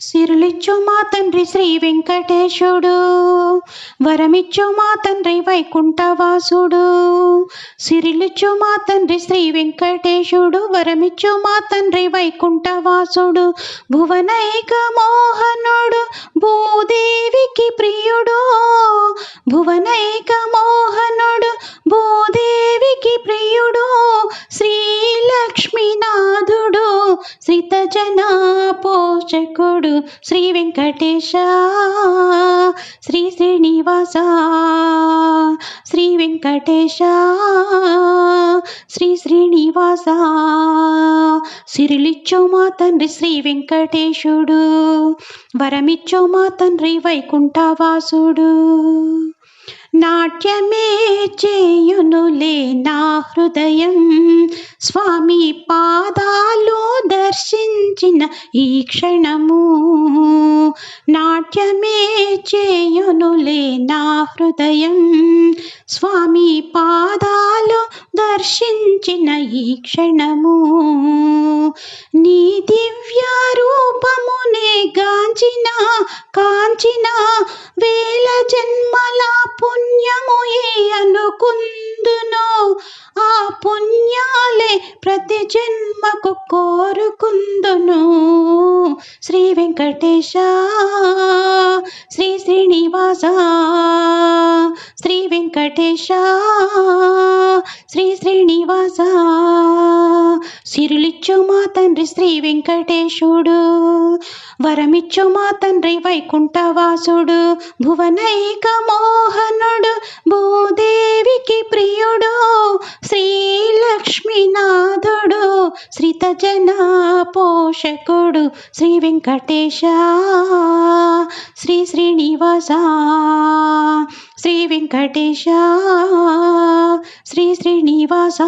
సిరులిచ్చు మా తండ్రి శ్రీ వెంకటేశుడు. వరమిచ్చు మా తండ్రి వైకుంఠవాసుడు. సిరిలిచ్చు మా తండ్రి శ్రీ వెంకటేశుడు. వరమిచ్చు మా తండ్రి వైకుంఠవాసుడు. భువనైక మోహనుడు. భూదేవికి ప్రియుడు. భువనైక మో శ్రీతజన పోషకుడు శ్రీ వెంకటేశ. శ్రీ శ్రీనివాస. శ్రీ వెంకటేశ. శ్రీ శ్రీనివాస. సిరిలిచ్చో మా తండ్రి శ్రీ వెంకటేశుడు. వరమిచ్చో మా తండ్రి వైకుంఠవాసుడు. నాట్యమే చేయునులే నా హృదయం. స్వామి పాదా దర్శించిన ఈ క్షణము నాట్యమే చేయునులే నా హృదయం. స్వామి పాదాలు దర్శించిన ఈ క్షణము నీ దివ్య రూపమునే గాంచిన కాంచిన వేల జన్మల పుణ్యము ఏ అనుకుందును. ఆ పుణ్య ప్రతి జన్మకు కోరుకుందును. శ్రీ వెంకటేశ శ్రీ శ్రీనివాస శ్రీ వెంకటేశ శ్రీ శ్రీనివాస. సిరులిచ్చు మా తండ్రి శ్రీ వెంకటేశుడు వరమిచ్చు మా తండ్రి వైకుంఠవాసుడు భువనైక మోహనుడు భూదేవికి ప్రియుడు. శ్రీతజన పోషకుడు శ్రీ వెంకటేశ. శ్రీ శ్రీనివాస. శ్రీ వెంకటేశ. శ్రీ శ్రీనివాస.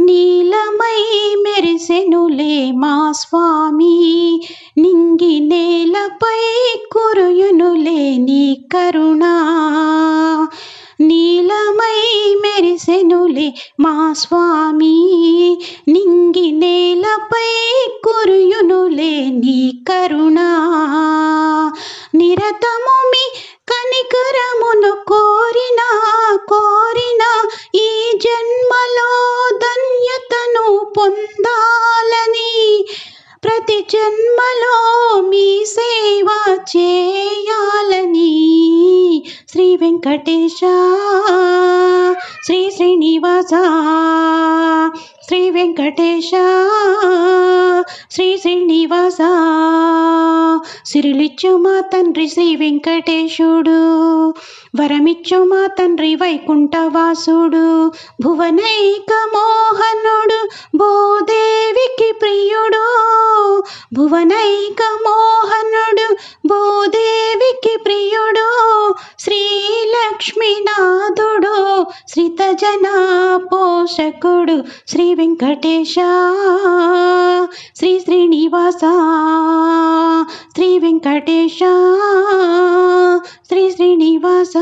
నీలమై మెరిసెనులే మా స్వామి. నింగి నేలపై కురుయునులే నీ కరుణా. మా స్వామి నింగి నేలపై కురుయునులే నీ కరుణా. నిరతము మీ కనికరమును కోరిన కోరిన ఈ జన్మలో ధన్యతను పొందా. వెంకటేశ శ్రీ శ్రీనివాస శ్రీ వెంకటేశ శ్రీ శ్రీనివాస. సిరిలిచ్చు మా తండ్రి శ్రీ వెంకటేశుడు వరమిచ్చు మా తండ్రి వైకుంఠవాసుడు భువనైక మోహనుడు భూదేవికి ప్రియుడు భువనైక మోహనుడు నా పోషకుడు శ్రీ వెంకటేశ. శ్రీ శ్రీనివాస. శ్రీ వెంకటేశ. శ్రీ శ్రీనివాస.